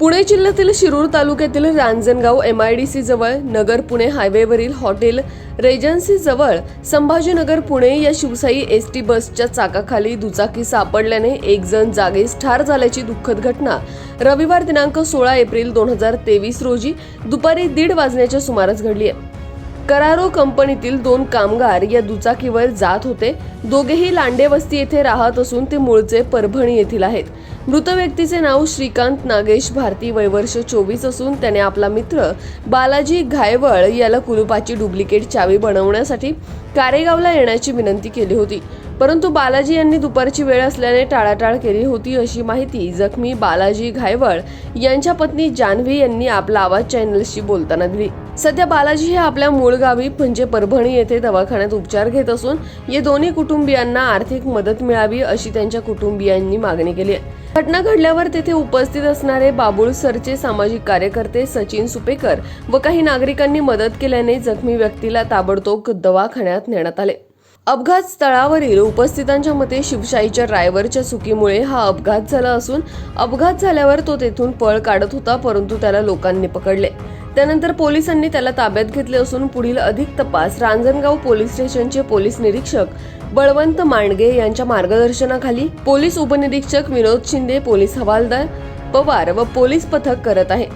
पुणे जिल्ह्यातील शिरूर तालुक्यातील Ranjangaon M I D C जवळ नगर पुणे हायवेवरील हॉटेल रेजन्सी जवळ संभाजीनगर पुणे या शिवसाई एस टी बसच्या चाकाखाली दुचाकी सापडल्याने एक जण जागीच ठार झाल्याची दुःखद घटना रविवार दिनांक सोळा एप्रिल दोन हजार तेवीस रोजी दुपारी दीड वाजण्याच्या सुमारास घडली आहे. करारो कंपनीतील दोन कामगार या दुचाकीवर जात होते. दोघेही लांडेवस्ती येथे राहत असून ते मूळचे परभणी येथील आहेत. मृत व्यक्तीचे नाव श्रीकांत नागेश भारती वयवर्ष चोवीस असून त्याने आपला मित्र बालाजी घायवळ याला कुलुपाची डुप्लिकेट चावी बनवण्यासाठी कारेगावला येण्याची विनंती केली होती. परंतु बालाजी यांनी दुपारची वेळ असल्याने टाळाटाळ केली होती अशी माहिती जखमी बालाजी घायवळ यांच्या पत्नी जान्हवी यांनी आपला आवाज चॅनलशी बोलताना दिली. सध्या बालाजी हे आपल्या मूळ गावी म्हणजे परभणी येथे दवाखान्यात उपचार घेत असून या दोन्ही कुटुंबियांना आर्थिक मदत मिळावी अशी त्यांच्या कुटुंबियांनी मागणी केली. आहे घटना घडल्यावर तेथे उपस्थित असणारे बाबुळसरचे सामाजिक कार्यकर्ते सचिन सुपेकर व काही नागरिकांनी मदत केल्याने जखमी व्यक्तीला ताबडतोब दवाखान्यात नेण्यात आले. अपघात स्थळावरील उपस्थितांच्या मते शिवशाहीच्या ड्रायव्हरच्या चुकीमुळे हा अपघात झाला असून अपघात झाल्यावर तो तेथून पळ काढत होता परंतु त्याला लोकांनी पकडले. त्यानंतर पोलिसांनी त्याला ताब्यात घेतले असून पुढील अधिक तपास रांजणगाव पोलीस स्टेशनचे पोलीस निरीक्षक बळवंत मांडगे यांच्या मार्गदर्शनाखाली पोलीस उपनिरीक्षक विनोद शिंदे पोलीस हवालदार पवार व पोलीस पथक करत आहे.